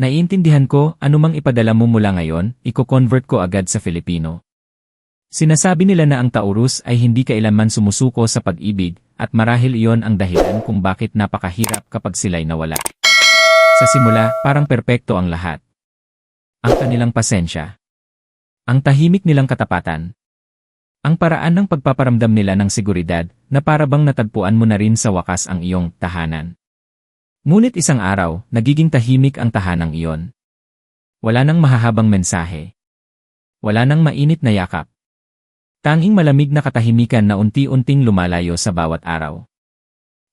Naiintindihan ko, anumang ipadala mo mula ngayon, iko-convert ko agad sa Filipino. Sinasabi nila na ang Taurus ay hindi kailanman sumusuko sa pag-ibig, at marahil iyon ang dahilan kung bakit napakahirap kapag sila'y nawala. Sa simula, parang perpekto ang lahat. Ang kanilang pasensya. Ang tahimik nilang katapatan. Ang paraan ng pagpaparamdam nila ng seguridad na parabang natagpuan mo na rin sa wakas ang iyong tahanan. Ngunit isang araw, nagiging tahimik ang tahanang iyon. Wala nang mahahabang mensahe. Wala nang mainit na yakap. Tanging malamig na katahimikan na unti-unting lumalayo sa bawat araw.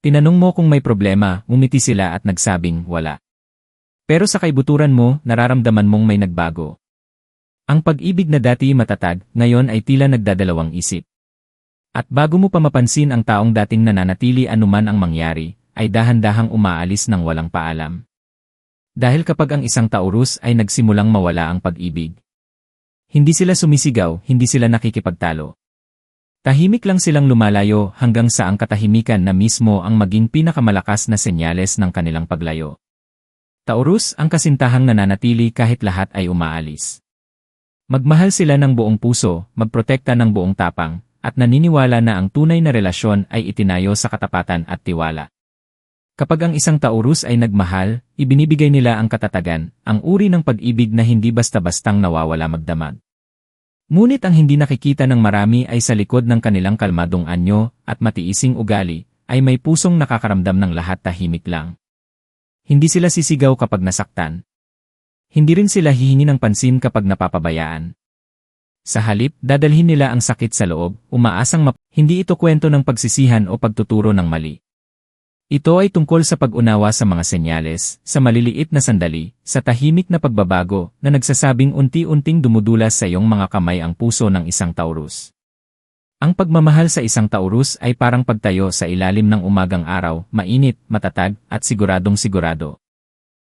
Tinanong mo kung may problema, umiti sila at nagsabing wala. Pero sa kaibuturan mo, nararamdaman mong may nagbago. Ang pag-ibig na dati matatag, ngayon ay tila nagdadalawang isip. At bago mo pa mapansin ang taong dating nananatili anuman ang mangyari, ay dahan-dahang umaalis ng walang paalam. Dahil kapag ang isang Taurus ay nagsimulang mawala ang pag-ibig. Hindi sila sumisigaw, hindi sila nakikipagtalo. Tahimik lang silang lumalayo hanggang sa ang katahimikan na mismo ang maging pinakamalakas na senyales ng kanilang paglayo. Taurus ang kasintahang nananatili kahit lahat ay umaalis. Magmahal sila ng buong puso, magprotekta ng buong tapang, at naniniwala na ang tunay na relasyon ay itinayo sa katapatan at tiwala. Kapag ang isang Taurus ay nagmahal, ibinibigay nila ang katatagan, ang uri ng pag-ibig na hindi basta-bastang nawawala magdamag. Ngunit ang hindi nakikita ng marami ay sa likod ng kanilang kalmadong anyo at matiising ugali, ay may pusong nakakaramdam ng lahat tahimik lang. Hindi sila sisigaw kapag nasaktan. Hindi rin sila hihingi ng pansin kapag napapabayaan. Sa halip, dadalhin nila ang sakit sa loob, umaasang map hindi ito kwento ng pagsisihan o pagtuturo ng mali. Ito ay tungkol sa pag-unawa sa mga senyales, sa maliliit na sandali, sa tahimik na pagbabago na nagsasabing unti-unting dumudulas sa iyong mga kamay ang puso ng isang Taurus. Ang pagmamahal sa isang Taurus ay parang pagtayo sa ilalim ng umagang araw, mainit, matatag, at siguradong sigurado.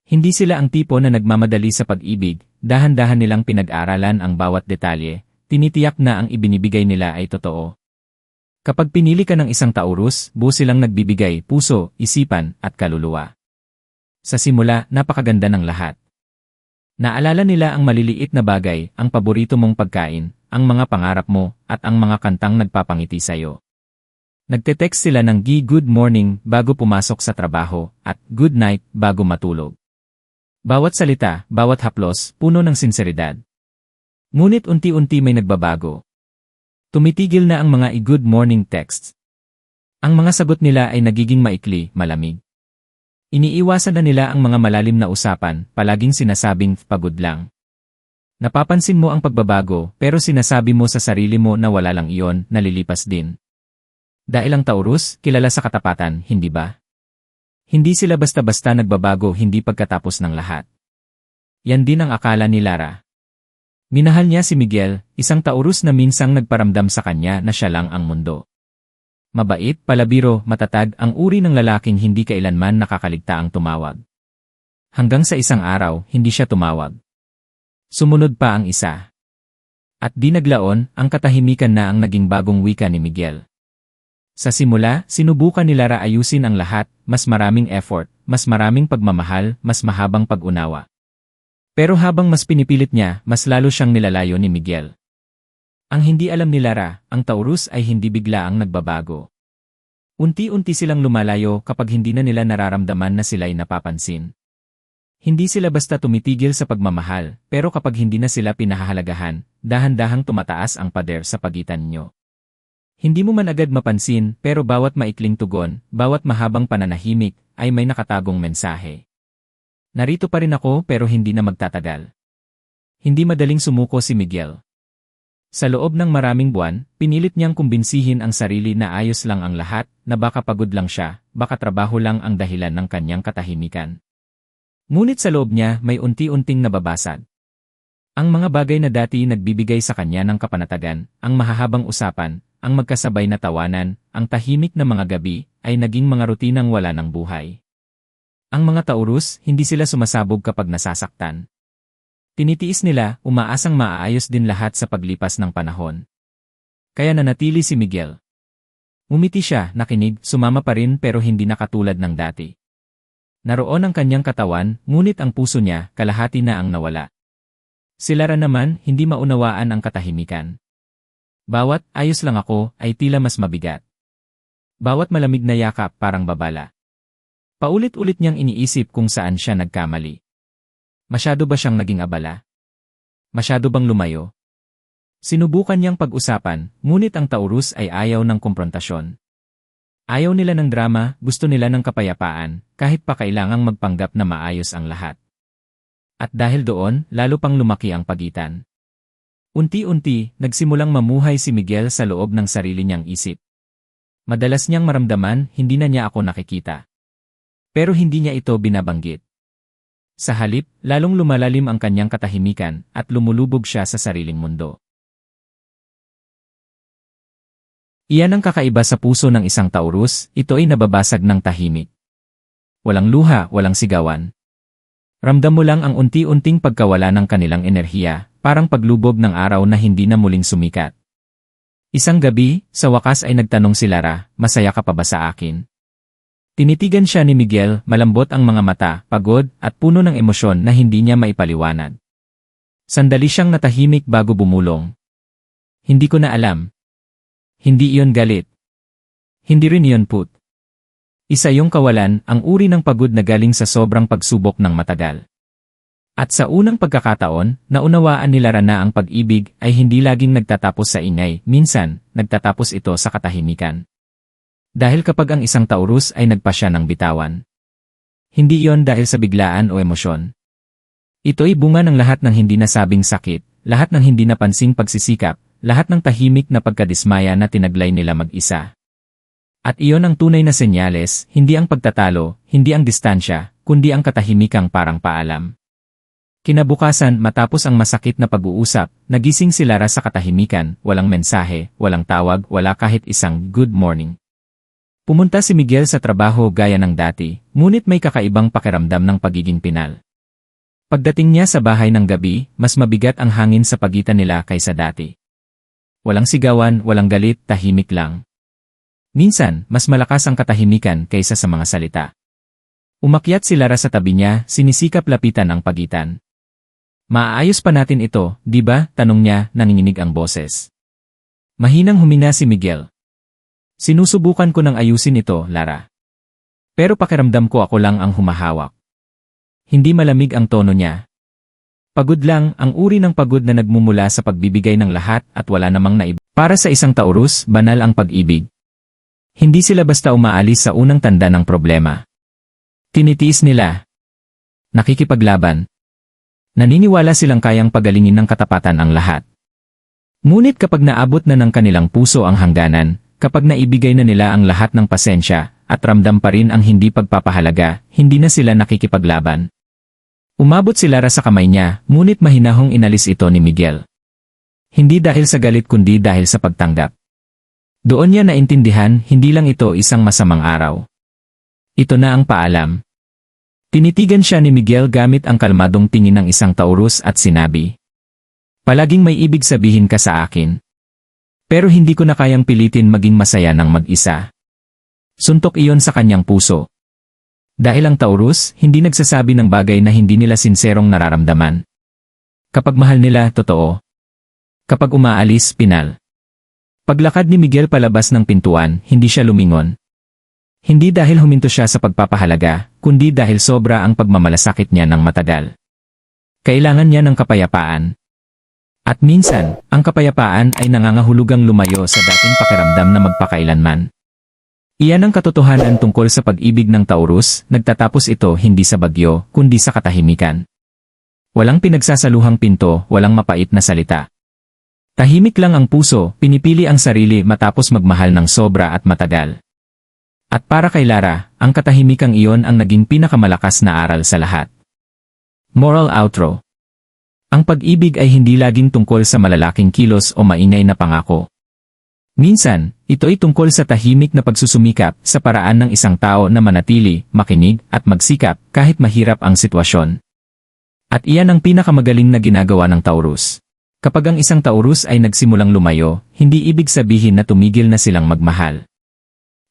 Hindi sila ang tipo na nagmamadali sa pag-ibig, dahan-dahan nilang pinag-aralan ang bawat detalye, tinitiyak na ang ibinibigay nila ay totoo, Kapag pinili ka ng isang Taurus, buo silang nagbibigay puso, isipan, at kaluluwa. Sa simula, napakaganda ng lahat. Naalala nila ang maliliit na bagay, ang paborito mong pagkain, ang mga pangarap mo, at ang mga kantang nagpapangiti sa'yo. Nagte-text sila ng gi good morning bago pumasok sa trabaho, at good night bago matulog. Bawat salita, bawat haplos, puno ng sinseridad. Ngunit unti-unti may nagbabago, Tumitigil na ang mga i-good morning texts. Ang mga sagot nila ay nagiging maikli, malamig. Iniiwasan na nila ang mga malalim na usapan, palaging sinasabing pagod lang. Napapansin mo ang pagbabago pero sinasabi mo sa sarili mo na wala lang iyon, nalilipas din. Dahil ang Taurus, kilala sa katapatan, hindi ba? Hindi sila basta-basta nagbabago hindi pagkatapos ng lahat. Yan din ang akala ni Lara. Minahal niya si Miguel, isang taurus na minsang nagparamdam sa kanya na siya lang ang mundo. Mabait, palabiro, matatag ang uri ng lalaking hindi kailanman nakakaligta ang tumawag. Hanggang sa isang araw, hindi siya tumawag. Sumunod pa ang isa. At di naglaon, ang katahimikan na ang naging bagong wika ni Miguel. Sa simula, sinubukan ni Lara ayusin ang lahat, mas maraming effort, mas maraming pagmamahal, mas mahabang pag-unawa. Pero habang mas pinipilit niya, mas lalo siyang nilalayo ni Miguel. Ang hindi alam ni Lara, ang Taurus ay hindi bigla ang nagbabago. Unti-unti silang lumalayo kapag hindi na nila nararamdaman na sila'y napapansin. Hindi sila basta tumitigil sa pagmamahal, pero kapag hindi na sila pinahahalagahan, dahan-dahang tumataas ang pader sa pagitan nyo. Hindi mo man agad mapansin, pero bawat maikling tugon, bawat mahabang pananahimik, ay may nakatagong mensahe. Narito pa rin ako pero hindi na magtatagal. Hindi madaling sumuko si Miguel. Sa loob ng maraming buwan, pinilit niyang kumbinsihin ang sarili na ayos lang ang lahat, na baka pagod lang siya, baka trabaho lang ang dahilan ng kanyang katahimikan. Ngunit sa loob niya may unti-unting nababasag. Ang mga bagay na dati nagbibigay sa kanya ng kapanatagan, ang mahahabang usapan, ang magkasabay na tawanan, ang tahimik na mga gabi, ay naging mga rutinang wala ng buhay. Ang mga Taurus, hindi sila sumasabog kapag nasasaktan. Tinitiis nila, umaasang maaayos din lahat sa paglipas ng panahon. Kaya nanatili si Miguel. Umiti siya, nakinig, sumama pa rin pero hindi nakatulad ng dati. Naroon ang kanyang katawan, ngunit ang puso niya, kalahati na ang nawala. Si Lara naman, hindi maunawaan ang katahimikan. Bawat ayos lang ako ay tila mas mabigat. Bawat malamig na yakap parang babala. Paulit-ulit niyang iniisip kung saan siya nagkamali. Masyado ba siyang naging abala? Masyado bang lumayo? Sinubukan niyang pag-usapan, ngunit ang Taurus ay ayaw ng komprontasyon. Ayaw nila ng drama, gusto nila ng kapayapaan, kahit pa kailangang magpanggap na maayos ang lahat. At dahil doon, lalo pang lumaki ang pagitan. Unti-unti, nagsimulang mamuhay si Miguel sa loob ng sarili niyang isip. Madalas niyang maramdaman, hindi na niya ako nakikita. Pero hindi niya ito binabanggit. Sa halip, lalong lumalalim ang kanyang katahimikan at lumulubog siya sa sariling mundo. Iyan ang kakaiba sa puso ng isang Taurus, ito ay nababasag ng tahimik. Walang luha, walang sigawan. Ramdam mo lang ang unti-unting pagkawala ng kanilang enerhiya, parang paglubog ng araw na hindi na muling sumikat. Isang gabi, sa wakas ay nagtanong si Lara, masaya ka pa ba sa akin? Tinitigan siya ni Miguel, malambot ang mga mata, pagod, at puno ng emosyon na hindi niya maipaliwanag. Sandali siyang natahimik bago bumulong. Hindi ko na alam. Hindi iyon galit. Hindi rin iyon put. Isa yung kawalan, ang uri ng pagod na galing sa sobrang pagsubok ng matagal. At sa unang pagkakataon, naunawaan nila na ang pag-ibig ay hindi laging nagtatapos sa ingay, minsan, nagtatapos ito sa katahimikan. Dahil kapag ang isang Taurus ay nagpasya ng bitawan. Hindi iyon dahil sa biglaan o emosyon. Ito'y bunga ng lahat ng hindi nasabing sakit, lahat ng hindi napansing pagsisikap, lahat ng tahimik na pagkadismaya na tinaglay nila mag-isa. At iyon ang tunay na senyales, hindi ang pagtatalo, hindi ang distansya, kundi ang katahimikang parang paalam. Kinabukasan matapos ang masakit na pag-uusap, nagising si Lara sa katahimikan, walang mensahe, walang tawag, wala kahit isang good morning. Pumunta si Miguel sa trabaho gaya ng dati, ngunit may kakaibang pakiramdam ng pagiging pinal. Pagdating niya sa bahay ng gabi, mas mabigat ang hangin sa pagitan nila kaysa dati. Walang sigawan, walang galit, tahimik lang. Minsan, mas malakas ang katahimikan kaysa sa mga salita. Umakyat si Lara sa tabi niya, sinisikap lapitan ang pagitan. Maaayos pa natin ito, di ba? Tanong niya, nanginginig ang boses. Mahinang humina si Miguel. Sinusubukan ko ng ayusin ito, Lara. Pero pakiramdam ko ako lang ang humahawak. Hindi malamig ang tono niya, Pagod lang, ang uri ng pagod na nagmumula sa pagbibigay ng lahat at wala namang naib. Para sa isang Taurus, banal ang pag-ibig. Hindi sila basta umaalis sa unang tanda ng problema. Tinitiis nila. Nakikipaglaban. Naniniwala silang kayang pagalingin ng katapatan ang lahat. Ngunit kapag naabot na ng kanilang puso ang hangganan, kapag naibigay na nila ang lahat ng pasensya, at ramdam pa rin ang hindi pagpapahalaga, hindi na sila nakikipaglaban. Umabot si Lara sa kamay niya, ngunit mahinahong inalis ito ni Miguel. Hindi dahil sa galit kundi dahil sa pagtanggap. Doon niya naintindihan, hindi lang ito isang masamang araw. Ito na ang paalam. Tinitigan siya ni Miguel gamit ang kalmadong tingin ng isang Taurus at sinabi, Palaging may ibig sabihin ka sa akin. Pero hindi ko na kayang pilitin maging masaya ng mag-isa. Suntok iyon sa kanyang puso. Dahil ang Taurus, hindi nagsasabi ng bagay na hindi nila sinserong nararamdaman. Kapag mahal nila, totoo. Kapag umaalis, pinal. Paglakad ni Miguel palabas ng pintuan, hindi siya lumingon. Hindi dahil huminto siya sa pagpapahalaga, kundi dahil sobra ang pagmamalasakit niya ng matagal. Kailangan niya ng kapayapaan. At minsan, ang kapayapaan ay nangangahulugang lumayo sa dating pakiramdam na magpakailanman. Iyan ang katotohanan tungkol sa pag-ibig ng Taurus, nagtatapos ito hindi sa bagyo, kundi sa katahimikan. Walang pinagsasaluhang pinto, walang mapait na salita. Tahimik lang ang puso, pinipili ang sarili matapos magmahal ng sobra at matagal. At para kay Lara, ang katahimikang iyon ang naging pinakamalakas na aral sa lahat. Moral Outro Ang pag-ibig ay hindi laging tungkol sa malalaking kilos o maingay na pangako. Minsan, ito ay tungkol sa tahimik na pagsusumikap sa paraan ng isang tao na manatili, makinig, at magsikap kahit mahirap ang sitwasyon. At iyan ang pinakamagaling na ginagawa ng Taurus. Kapag ang isang Taurus ay nagsimulang lumayo, hindi ibig sabihin na tumigil na silang magmahal.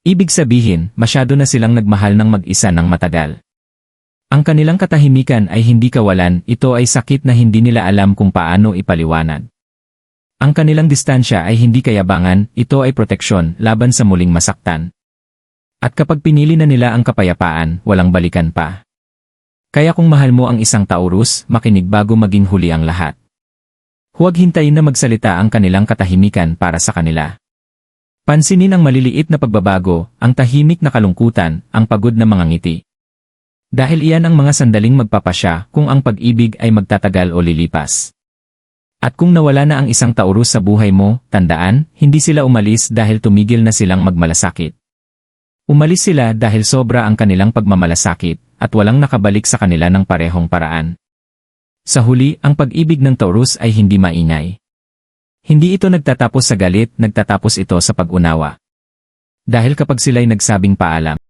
Ibig sabihin, masyado na silang nagmahal ng mag-isa ng matagal. Ang kanilang katahimikan ay hindi kawalan, ito ay sakit na hindi nila alam kung paano ipaliwanag. Ang kanilang distansya ay hindi kayabangan, ito ay proteksyon laban sa muling masaktan. At kapag pinili na nila ang kapayapaan, walang balikan pa. Kaya kung mahal mo ang isang Taurus, makinig bago maging huli ang lahat. Huwag hintayin na magsalita ang kanilang katahimikan para sa kanila. Pansinin ang maliliit na pagbabago, ang tahimik na kalungkutan, ang pagod na mga ngiti. Dahil iyan ang mga sandaling magpapasya kung ang pag-ibig ay magtatagal o lilipas. At kung nawala na ang isang Taurus sa buhay mo, tandaan, hindi sila umalis dahil tumigil na silang magmalasakit. Umalis sila dahil sobra ang kanilang pagmamalasakit at walang nakabalik sa kanila ng parehong paraan. Sa huli, ang pag-ibig ng Taurus ay hindi maingay. Hindi ito nagtatapos sa galit, nagtatapos ito sa pag-unawa. Dahil kapag sila'y nagsabing paalam,